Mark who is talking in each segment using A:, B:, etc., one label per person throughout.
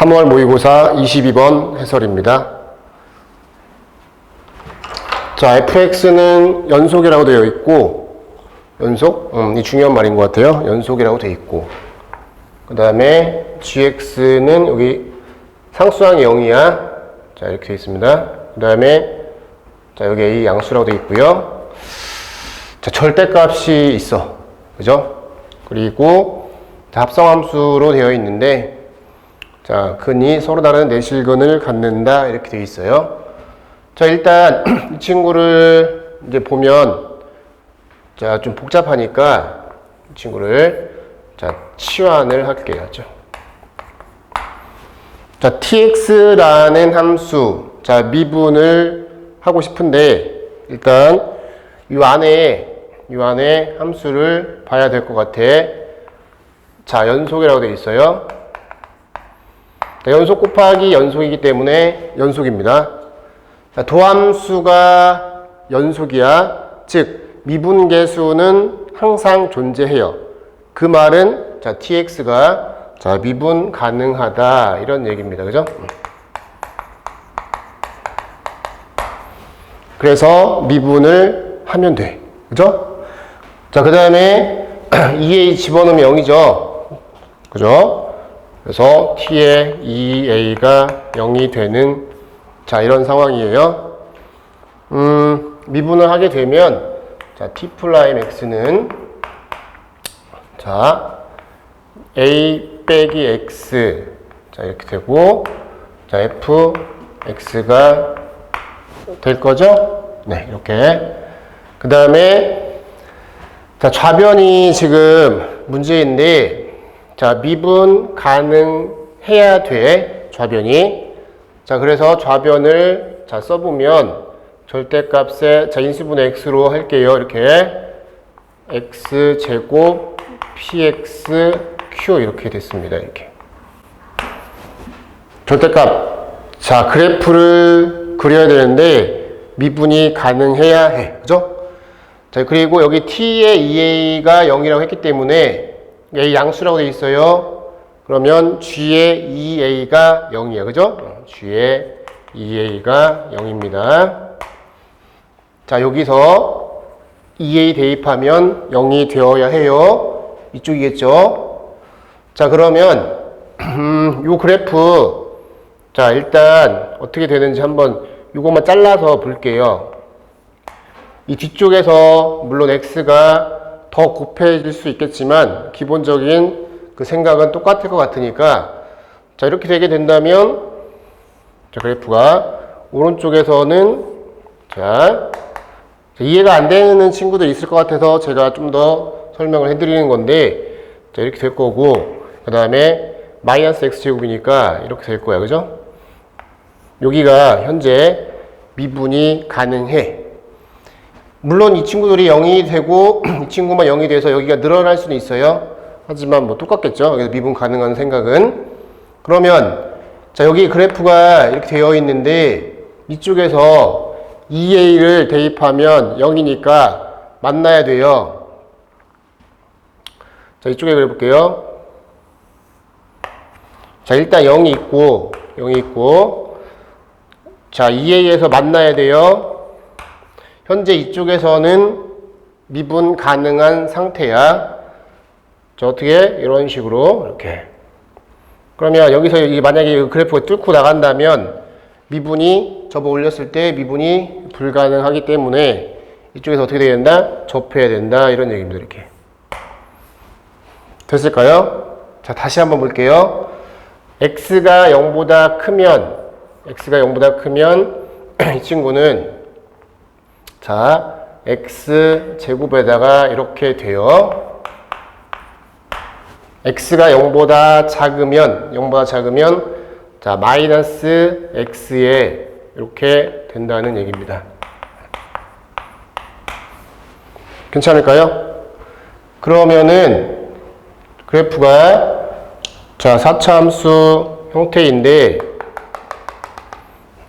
A: 3월 모의고사 22번 해설입니다. 자, fx는 연속이라고 되어 있고, 연속? 음, 이 중요한 말인 것 같아요. 연속이라고 되어 있고. 그 다음에 gx는 여기 상수항이 0이야. 자, 이렇게 되어 있습니다. 그 다음에, 자, 여기 a 양수라고 되어 있고요. 자, 절대값이 있어. 그죠? 그리고 자, 합성함수로 되어 있는데, 자, 근이 서로 다른 내실근을 갖는다. 이렇게 되어 있어요. 자, 일단 이 친구를 이제 보면, 자, 좀 복잡하니까 이 친구를 자, 치환을 할게요. 죠 자, tx라는 함수, 자, 미분을 하고 싶은데, 일단 이 안에, 이 안에 함수를 봐야 될 것 같아. 자, 연속이라고 되어 있어요. 자, 연속 곱하기 연속이기 때문에 연속입니다. 자, 도함수가 연속이야. 즉, 미분계수는 항상 존재해요. 그 말은, 자, tx가, 자, 미분 가능하다. 이런 얘기입니다. 그죠? 그래서 미분을 하면 돼. 그죠? 자, 그 다음에 2a 집어넣으면 0이죠. 그죠? 그래서 t의 2a가 0이 되는 자, 이런 상황이에요. 음, 미분을 하게 되면 자, t 프라임 x는 자, a 빼기 x 자, 이렇게 되고 자, f x가 될 거죠? 네, 이렇게. 그 다음에, 자, 좌변이 지금 문제인데, 자, 미분 가능해야 돼, 좌변이. 자, 그래서 좌변을, 자, 써보면, 절대값에, 자, 인수분해 x로 할게요. 이렇게. x제곱 px q 이렇게 됐습니다. 이렇게. 절대값. 자, 그래프를 그려야 되는데 미분이 가능해야 해. 그죠? 자, 그리고 여기 t의 2a가 0이라고 했기 때문에 a 양수라고 돼 있어요. 그러면 g의 2a가 0이야. 그죠? g의 2a가 0입니다. 자, 여기서 2a 대입하면 0이 되어야 해요. 이쪽이겠죠? 자, 그러면 음, 요 그래프 자, 일단 어떻게 되는지 한번 이것만 잘라서 볼게요. 이 뒤쪽에서 물론 x가 더 곱해질 수 있겠지만 기본적인 그 생각은 똑같을 것 같으니까 자, 이렇게 되게 된다면 자, 그래프가 오른쪽에서는 자, 이해가 안 되는 친구들 있을 것 같아서 제가 좀 더 설명을 해드리는 건데 자, 이렇게 될 거고 그 다음에 마이너스 x제곱이니까 이렇게 될 거야. 그죠? 여기가 현재 미분이 가능해. 물론 이 친구들이 0이 되고 이 친구만 0이 돼서 여기가 늘어날 수는 있어요. 하지만 뭐 똑같겠죠. 그래서 미분 가능한 생각은. 그러면 자 여기 그래프가 이렇게 되어 있는데 이쪽에서 2a를 대입하면 0이니까 만나야 돼요. 자 이쪽에 그려볼게요. 자 일단 0이 있고 0이 있고 자, 2a에서 만나야 돼요. 현재 이쪽에서는 미분 가능한 상태야. 자, 어떻게? 이런 식으로, 이렇게. 그러면 여기서 이 만약에 그래프가 뚫고 나간다면 미분이 접어 올렸을 때 미분이 불가능하기 때문에 이쪽에서 어떻게 돼야 된다? 접해야 된다. 이런 얘기입니다. 이렇게. 됐을까요? 자, 다시 한번 볼게요. x가 0보다 크면 x가 0보다 크면 이 친구는 자 x 제곱에다가 이렇게 돼요. x가 0보다 작으면 0보다 작으면 자 마이너스 x에 이렇게 된다는 얘기입니다. 괜찮을까요? 그러면은 그래프가 자 4차 함수 형태인데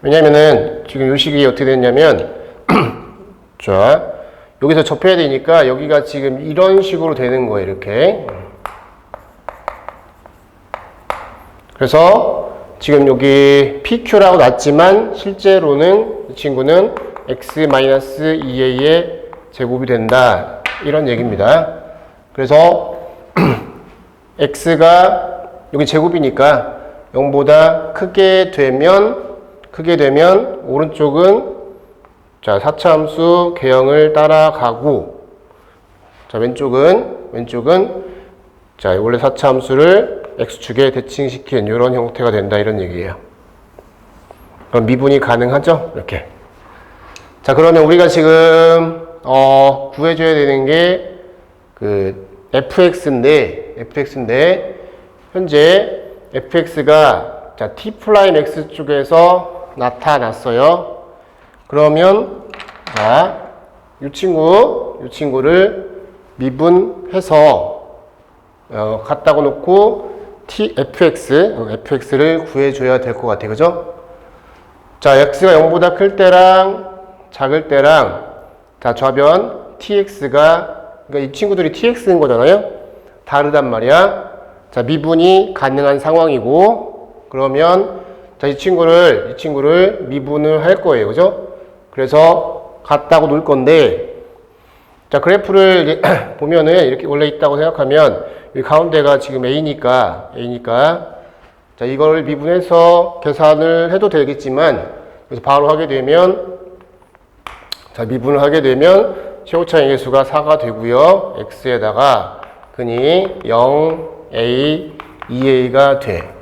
A: 왜냐면은 지금 이 식이 어떻게 됐냐면 자 여기서 접해야 되니까 여기가 지금 이런 식으로 되는 거예요 이렇게 그래서 지금 여기 PQ라고 났지만 실제로는 이 친구는 x-2a의 제곱이 된다. 이런 얘기입니다. 그래서 x가 여기 제곱이니까 0보다 크게 되면 크게 되면 오른쪽은 자, 4차 함수 개형을 따라가고 자, 왼쪽은 왼쪽은 자, 원래 4차 함수를 x축에 대칭시킨 이런 형태가 된다 이런 얘기예요. 그럼 미분이 가능하죠? 이렇게. 자, 그러면 우리가 지금 어, 구해줘야 되는 게 그 fx인데 fx인데 현재 fx가 자, t x 쪽에서 나타났어요. 그러면 자, 이 친구, 이 친구를 미분해서 어, 갖다가 놓고 t fx, 어, fx를 구해줘야 될 것 같아요. 그죠? 자, x가 0보다 클 때랑 작을 때랑 자, 좌변 tx가 그러니까 이 친구들이 tx인 거잖아요. 다르단 말이야. 자, 미분이 가능한 상황이고 그러면 자, 이 친구를 이 친구를 미분을 할 거예요. 그죠? 그래서 같다고 놓을 건데 자, 그래프를 보면은 이렇게 원래 있다고 생각하면 이 가운데가 지금 a니까 a니까 자, 이걸 미분해서 계산을 해도 되겠지만 그래서 바로 하게 되면 자, 미분을 하게 되면 최고차의 개수가 4가 되고요. x에다가 근이 0, a, 2a가 돼.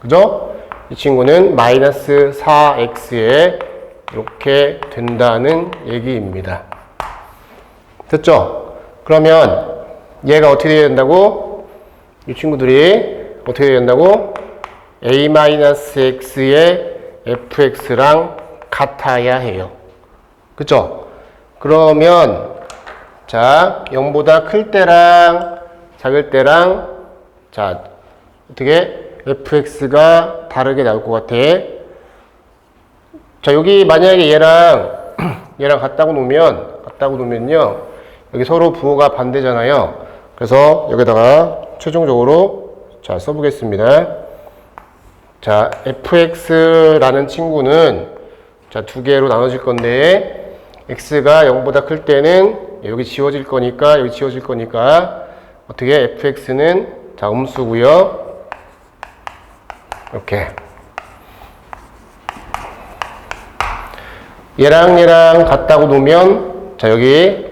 A: 그죠? 이 친구는 마이너스 4x에 이렇게 된다는 얘기입니다. 됐죠? 그러면 얘가 어떻게 돼야 된다고? 이 친구들이 어떻게 돼야 된다고? a-x의 fx랑 같아야 해요. 그쵸? 그러면 자 0보다 클 때랑 작을 때랑 자 어떻게 fx가 다르게 나올 것 같아 자 여기 만약에 얘랑 얘랑 같다고 놓으면 같다고 놓으면요 여기 서로 부호가 반대잖아요. 그래서 여기다가 최종적으로 자 써보겠습니다. 자 fx라는 친구는 자 두 개로 나눠질 건데 x가 0보다 클 때는 여기 지워질 거니까 여기 지워질 거니까 어떻게 fx는 자 음수고요. 이렇게 얘랑 얘랑 같다고 놓으면 자 여기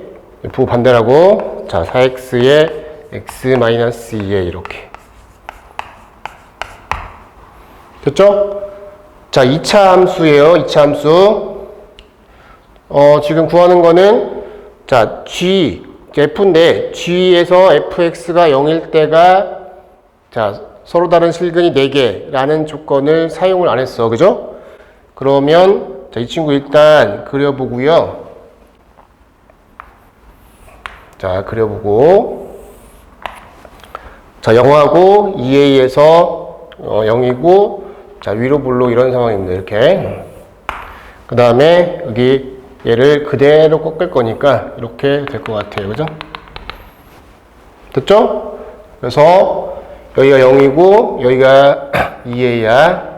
A: 부호 반대라고 자 4x에 x-2에 이렇게 됐죠? 자 2차 함수예요 2차 함수 어, 지금 구하는 거는 자 g f인데 g에서 fx가 0일 때가 자 서로 다른 실근이 4개라는 조건을 사용을 안 했어 그죠? 그러면 자, 이 친구 일단 그려보고요 자 그려보고 자 0하고 2a에서 어, 0이고 자 위로 볼록 이런 상황입니다 이렇게 그 다음에 여기 얘를 그대로 꺾을 거니까 이렇게 될 것 같아요. 그죠? 됐죠? 그래서 여기가 0이고 여기가 2a야.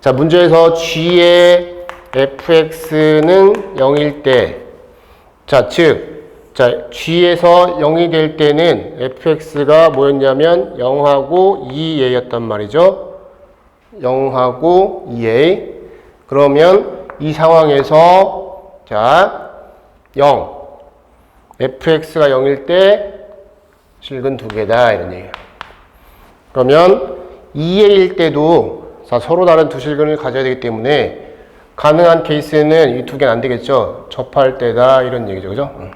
A: 자, 문제에서 g의 fx는 0일 때 자, 즉 자, g에서 0이 될 때는 fx가 뭐였냐면 0하고 2a였단 말이죠. 0하고 2a. 그러면 이 상황에서 자, 0. fx가 0일 때 실근 두 개다. 이런 얘기예요. 그러면 2a일 때도 자, 서로 다른 두 실근을 가져야 되기 때문에 가능한 케이스는 이 두 개는 안 되겠죠. 접할 때다. 이런 얘기죠. 그죠? 응.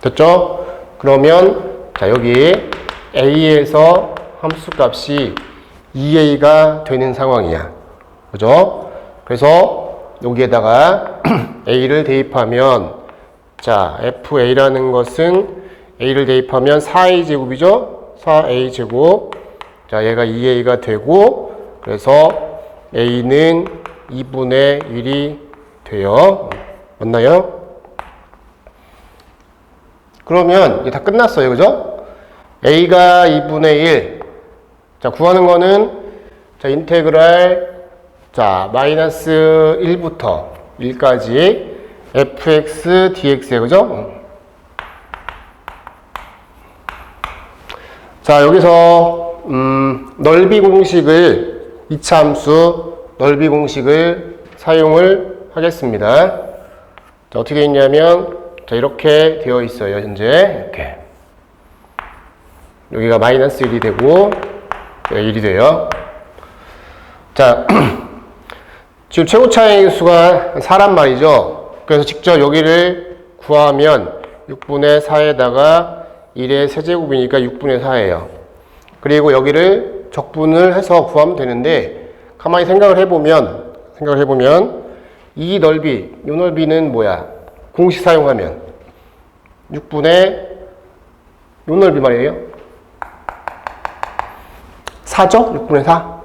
A: 됐죠? 그러면 자, 여기 a에서 함수 값이 2a가 되는 상황이야. 그죠? 그래서 여기에다가 a를 대입하면 자 fa라는 것은 a를 대입하면 4a 제곱이죠 4a 제곱 자 얘가 2a가 되고 그래서 a는 2분의 1이 돼요 맞나요? 그러면 이게 다 끝났어요 그죠? a가 2분의 1 자, 구하는 거는 자, 인테그랄 자, 마이너스 1부터 1까지 fx dx에 그죠? 자, 여기서 음, 넓이 공식을 이차 함수 넓이 공식을 사용을 하겠습니다. 자, 어떻게 있냐면 자, 이렇게 되어 있어요. 현재 이렇게 여기가 마이너스 1이 되고 여기 1이 돼요. 자, 지금 최고 차의 수가 4란 말이죠. 그래서 직접 여기를 구하면 6분의 4에다가 1의 세제곱이니까 6분의 4예요. 그리고 여기를 적분을 해서 구하면 되는데 가만히 생각을 해보면 생각을 해보면 이 넓이, 이 넓이는 뭐야? 공식 사용하면 6분의 이 넓이 말이에요. 4죠? 6분의 4.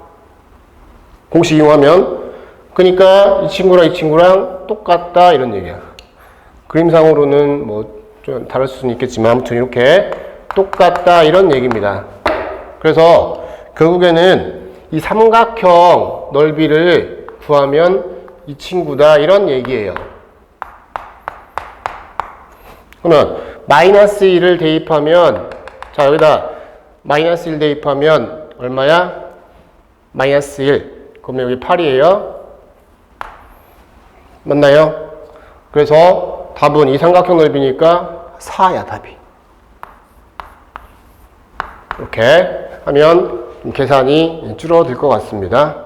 A: 공식 이용하면 그러니까 이 친구랑 이 친구랑 똑같다 이런 얘기야. 그림상으로는 뭐 좀 다를 수는 있겠지만 아무튼 이렇게 똑같다 이런 얘기입니다. 그래서 결국에는 이 삼각형 넓이를 구하면 이 친구다 이런 얘기예요. 그러면 마이너스 1을 대입하면 자 여기다 마이너스 1 대입하면 얼마야? 마이너스 1 그러면 여기 8이에요 맞나요? 그래서 답은 이 삼각형 넓이니까 4야 답이 이렇게 하면 좀 계산이 줄어들 것 같습니다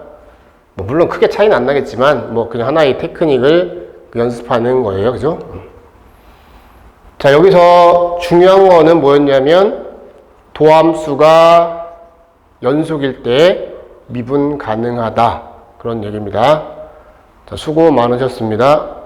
A: 뭐 물론 크게 차이는 안 나겠지만 뭐 그냥 하나의 테크닉을 연습하는 거예요 그죠? 자, 여기서 중요한 거는 뭐였냐면 도함수가 연속일 때 미분 가능하다. 그런 얘기입니다. 자, 수고 많으셨습니다.